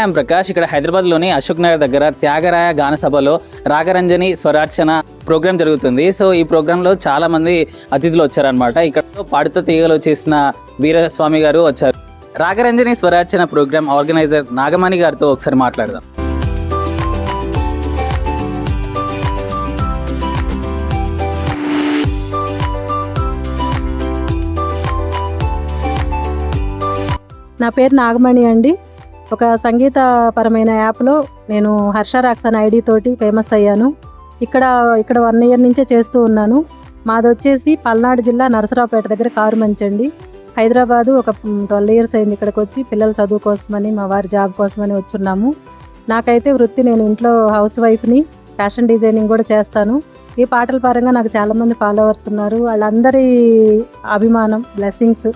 I'm Prakash ఇక్కడ హైదరాబాద్లోని అశోక్ నగర్ దగ్గర త్యాగరాయ గాన సభలో రాగరంజని స్వరార్చన ప్రోగ్రామ్ జరుగుతుంది. సో ఈ ప్రోగ్రాంలో చాలా మంది అతిథులు వచ్చారనమాట ఇక్కడ పాడుతో తీగలో చేసిన వీరస్వామి గారు వచ్చారు. రాగరంజని స్వరార్చన ప్రోగ్రామ్ ఆర్గనైజర్ నాగమణి గారితో ఒకసారి మాట్లాడదాం. నా పేరు నాగమణి అండి. ఒక సంగీతపరమైన యాప్లో నేను హర్ష రాక్స్ అనే ఐడి తోటి ఫేమస్ అయ్యాను. ఇక్కడ ఇక్కడ వన్ ఇయర్ నుంచే చేస్తూ ఉన్నాను. మాది వచ్చేసి పల్నాడు జిల్లా నరసరావుపేట దగ్గర కారు మంచండి. హైదరాబాదు ఒక ట్వెల్వ్ ఇయర్స్ అయింది ఇక్కడికి వచ్చి పిల్లల చదువు కోసమని మా వారి జాబ్ కోసమని వచ్చున్నాము. నాకైతే వృత్తి నేను ఇంట్లో హౌస్ వైఫ్ని ఫ్యాషన్ డిజైనింగ్ కూడా చేస్తాను. ఈ పాటల పరంగా నాకు చాలామంది ఫాలోవర్స్ ఉన్నారు. వాళ్ళందరి అభిమానం బ్లెస్సింగ్స్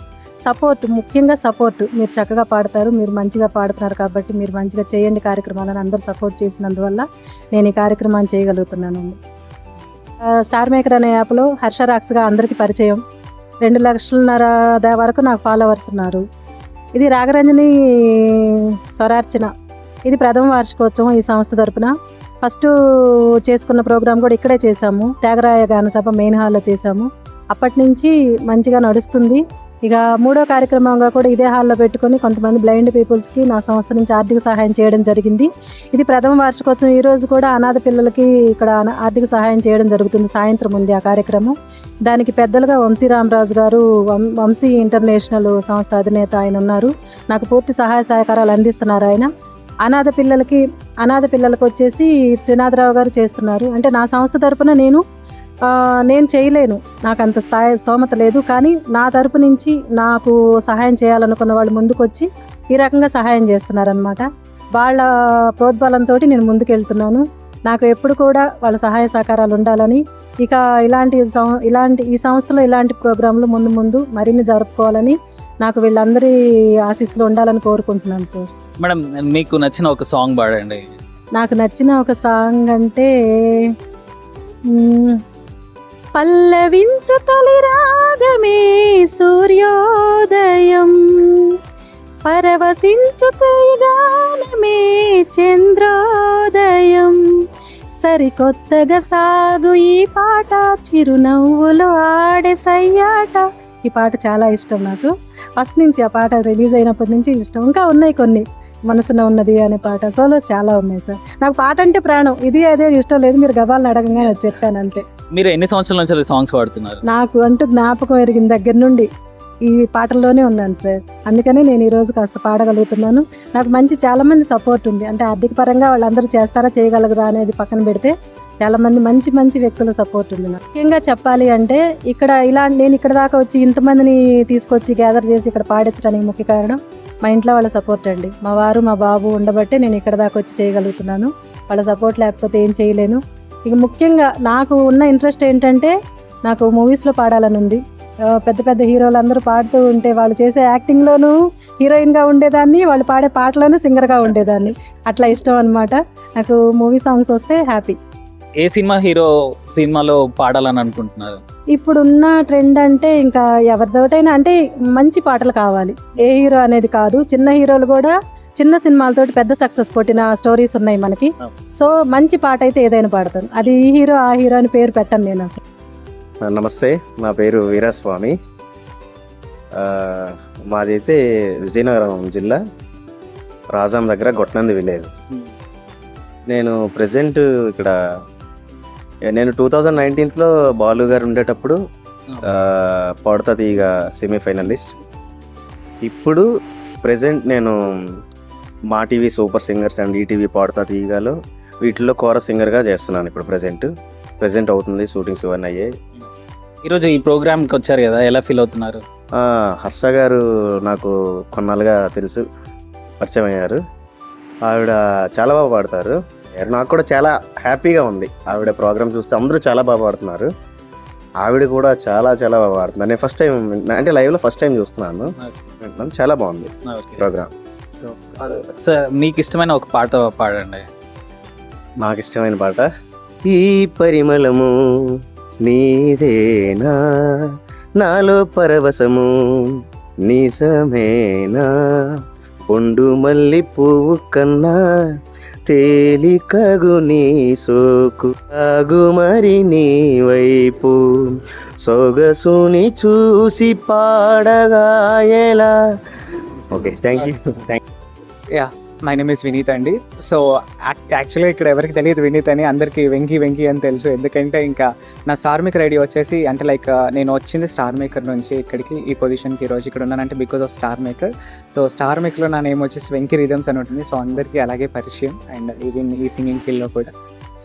సపోర్ట్ ముఖ్యంగా సపోర్ట్. మీరు చక్కగా పాడతారు మీరు మంచిగా పాడుతున్నారు కాబట్టి మీరు మంచిగా చేయండి కార్యక్రమాలను అందరూ సపోర్ట్ చేసినందువల్ల నేను ఈ కార్యక్రమాన్ని చేయగలుగుతున్నాను. స్టార్ మేకర్ అనే యాప్లో హర్ష రాక్స్గా అందరికీ పరిచయం. రెండు లక్షలన్నర వరకు నాకు ఫాలోవర్స్ ఉన్నారు. ఇది రాగరంజని స్వరార్చన. ఇది ప్రథమ వార్షికోత్సవం ఈ సంస్థ తరపున. ఫస్ట్ చేసుకున్న ప్రోగ్రాం కూడా ఇక్కడే చేశాము. త్యాగరాయ గాన సభ మెయిన్ హాల్లో చేశాము. అప్పటి నుంచి మంచిగా నడుస్తుంది. ఇక మూడో కార్యక్రమంగా కూడా ఇదే హాల్లో పెట్టుకొని కొంతమంది బ్లైండ్ పీపుల్స్కి నా సంస్థ నుంచి ఆర్థిక సహాయం చేయడం జరిగింది. ఇది ప్రథమ వార్షికోత్సవం. ఈరోజు కూడా అనాథ పిల్లలకి ఇక్కడ ఆర్థిక సహాయం చేయడం జరుగుతుంది సాయంత్రం ఉంది ఆ కార్యక్రమం. దానికి పెద్దలుగా వంశీ రామరాజు గారు వం- వంశీ ఇంటర్నేషనల్ సంస్థ అధినేత ఆయన ఉన్నారు. నాకు పూర్తి సహాయ సహకారాలు అందిస్తున్నారు ఆయన. అనాథ పిల్లలకి అనాథ పిల్లలకు వచ్చేసి త్రినాథరావు గారు చేస్తున్నారు. అంటే నా సంస్థ తరపున నేను నేను చేయలేను. నాకు అంత స్థాయి స్తోమత లేదు. కానీ నా తరపు నుంచి నాకు సహాయం చేయాలనుకున్న వాళ్ళు ముందుకొచ్చి ఈ రకంగా సహాయం చేస్తున్నారనమాట వాళ్ళ ప్రోద్బలంతో నేను ముందుకెళ్తున్నాను. నాకు ఎప్పుడు కూడా వాళ్ళ సహాయ సహకారాలు ఉండాలని ఇక ఇలాంటి సం- ఇలాంటి ఈ సంస్థలో ఇలాంటి ప్రోగ్రాంలు ముందు ముందు మరిన్ని జరుపుకోవాలని నాకు వీళ్ళందరి ఆశీస్సులు ఉండాలని కోరుకుంటున్నాను సార్. మేడం మీకు నచ్చిన ఒక సాంగ్ పాడండి. నాకు నచ్చిన ఒక సాంగ్ అంటే పల్లవించు తొలి రాగమే సూర్యోదయం. పరవశించు తొలి గానమే చంద్రోదయం. సరికొత్తగా సాగు ఈ పాట చిరునవ్వులు ఆడే సయ్యాట. ఈ పాట చాలా ఇష్టం నాకు. ఫస్ట్ నుంచి ఆ పాట రిలీజ్ అయినప్పటి నుంచి ఇష్టం. ఇంకా ఉన్నాయి కొన్ని. మనసున ఉన్నది అనే పాట. సోలోస్ చాలా ఉన్నాయి సార్. నాకు పాట అంటే ప్రాణం. ఇది అదే ఇష్టం లేదు. మీరు గబాలను అడగంగా చెప్పాను అంతే. మీరు ఎన్ని సంవత్సరాల నుంచి సాంగ్స్ పాడుతున్నారు? నాకు అంటూ జ్ఞాపకం ఎరిగిన దగ్గర నుండి ఈ పాటల్లోనే ఉన్నాను సార్. అందుకనే నేను ఈరోజు కాస్త పాడగలుగుతున్నాను. నాకు మంచి చాలా మంది సపోర్ట్ ఉంది. అంటే ఆర్థిక పరంగా వాళ్ళందరూ చేస్తారా చేయగలరా అనేది పక్కన పెడితే చాలా మంది మంచి మంచి వ్యక్తుల సపోర్ట్ ఉంది నాకు. ముఖ్యంగా చెప్పాలి అంటే ఇక్కడ ఇలా నేను ఇక్కడ దాకా వచ్చి ఇంతమందిని తీసుకొచ్చి గ్యాదర్ చేసి ఇక్కడ పాడించడానికి ముఖ్య కారణం మా ఇంట్లో వాళ్ళ సపోర్ట్ అండి. మా వారు మా బాబు ఉండబట్టే నేను ఇక్కడ దాకా వచ్చి చేయగలుగుతున్నాను. వాళ్ళ సపోర్ట్ లేకపోతే ఏం చేయలేను. ఇక ముఖ్యంగా నాకు ఉన్న ఇంట్రెస్ట్ ఏంటంటే నాకు మూవీస్లో పాడాలని ఉంది. పెద్ద పెద్ద హీరోలు అందరూ పాడుతూ ఉంటే వాళ్ళు చేసే యాక్టింగ్లోనూ హీరోయిన్గా ఉండేదాన్ని వాళ్ళు పాడే పాటలోనూ సింగర్గా ఉండేదాన్ని. అట్లా ఇష్టం అనమాట నాకు మూవీ సాంగ్స్ వస్తే హ్యాపీ ఏ సినిమా హీరో సినిమాలో పాడాలని అనుకుంటున్నారు? ఇప్పుడున్న ట్రెండ్ అంటే ఇంకా ఎవరితోటైనా అంటే మంచి పాటలు కావాలి. ఏ హీరో అనేది కాదు. చిన్న హీరోలు కూడా చిన్న సినిమాలతోటి పెద్ద సక్సెస్ కొట్టిన స్టోరీస్ ఉన్నాయి మనకి. సో మంచి పాట అయితే ఏదైనా పాడతాను. అది ఈ హీరో ఆ హీరో అని పేరు పెట్టను నేను అసలు. నమస్తే నా పేరు వీరాస్వామి. ఆ, మాదైతే విజయనగరం జిల్లా రాజాం దగ్గర గొట్నంది విలేజ్. నేను ప్రజెంట్ ఇక్కడ నేను టూ థౌజండ్ నైన్టీన్త్లో బాలు గారు ఉండేటప్పుడు ఆ, పాడుతా తీగ సెమీఫైనలిస్ట్ ఇప్పుడు ప్రజెంట్ నేను Maa TV super singers and E T V పాడుతా తీగలో వీటిల్లో కోర సింగర్గా చేస్తున్నాను ఇప్పుడు ప్రజెంట్ ప్రజెంట్ అవుతుంది షూటింగ్స్ ఇవన్నీ అయ్యాయి. ఈరోజు ఈ ప్రోగ్రామ్కి వచ్చారు కదా ఎలా ఫీల్ అవుతున్నారు? హర్ష గారు నాకు కొన్నాళ్ళుగా తెలుసు పరిచయం అయ్యారు. ఆవిడ చాలా బాగా పాడతారు. నాకు కూడా చాలా హ్యాపీగా ఉంది. ఆవిడ ప్రోగ్రామ్ చూస్తే అందరూ చాలా బాగా పాడుతున్నారు. ఆవిడ కూడా చాలా చాలా బాగా పాడుతున్నారు నేను ఫస్ట్ టైం అంటే లైవ్లో ఫస్ట్ టైం చూస్తున్నాను. చాలా బాగుంది ప్రోగ్రామ్. సో సార్ మీకు ఇష్టమైన ఒక పాట పాడండి. నాకు ఇష్టమైన పాట? ఈ పరిమళము నీదేనా? నాలో పరవశము నిజమేనా? పొండు మల్లి పువ్వు కన్నా తేలికగు నీ సోకు. ఆగు మరి నీ వైపు. సొగసుని చూసి పాడగా ఎలా? Okay thank you thank you my name is Vineeth అండి. సో యాక్చువల్గా ఇక్కడ ఎవరికి తెలియదు వినీత్ అని అందరికీ వెంకీ వెంకీ అని తెలుసు. ఎందుకంటే ఇంకా నా స్టార్ మేకర్ ఐడి వచ్చేసి అంటే లైక్ నేను వచ్చింది స్టార్ మేకర్ నుంచి ఇక్కడికి ఈ పొజిషన్కి ఈ రోజు ఇక్కడ ఉన్నానంటే because of star maker so star మేకర్లో నా నేమ్ వచ్చేసి వెంకీ రిథమ్స్ అని ఉంటుంది. సో అందరికీ అలాగే పరిచయం. అండ్ ఈవెన్ ఈ సింగింగ్ ఫీల్డ్లో కూడా.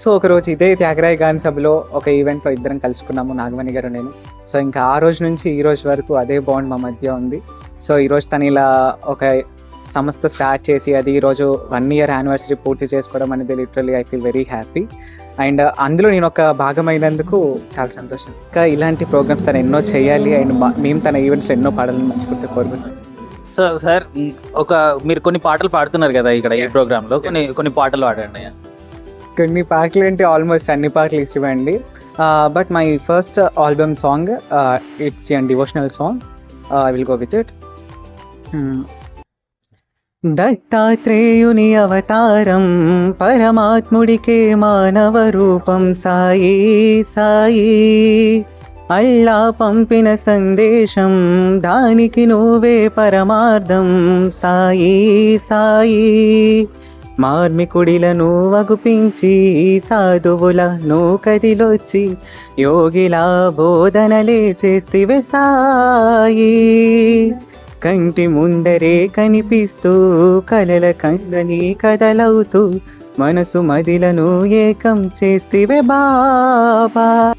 సో ఒక రోజు ఇదే త్యాగరాయ గాని సభలో ఒక ఈవెంట్లో ఇద్దరం కలుసుకున్నాము నాగమణి గారు నేను. సో ఇంకా ఆ రోజు నుంచి ఈ రోజు వరకు అదే బాండ్ మా మధ్య ఉంది. సో ఈ రోజు తను ఇలా ఒక సంస్థ స్టార్ట్ చేసి అది ఈరోజు వన్ ఇయర్ యానివర్సరీ పూర్తి చేసుకోవడం అనేది literally I feel very happy and అందులో నేను ఒక భాగమైనందుకు చాలా సంతోషం. ఇంకా ఇలాంటి ప్రోగ్రామ్స్ తను ఎన్నో చేయాలి అండ్ మేము తన ఈవెంట్స్లో ఎన్నో పాడాలని మనస్ఫూర్తిగా కోరుకుంటున్నాం. సో సార్ ఒక మీరు కొన్ని పాటలు పాడుతున్నారు కదా ఇక్కడ ఈ ప్రోగ్రామ్లో. కొన్ని కొన్ని పాటలు పాడండి. కొన్ని పాటలు అంటే ఆల్మోస్ట్ అన్ని పాటలు ఇష్టమండి. But my first album song it's and devotional song I will go with it దత్తాత్రేయుని అవతారం పరమాత్ముడికే మానవ రూపం సాయి సాయి. అల్లా పంపిన సందేశం దానికి నువ్వే పరమార్థం సాయి సాయి. మార్మికుడిలను వగుపించి సాధువుల నూకదిలొచ్చి యోగిల బోధనలే చేస్తివే సాయి. కంటి ముందరే కనిపిస్తూ కలల కందని కదలవుతూ మనసు మదిలను ఏకం చేస్తివే బాబా.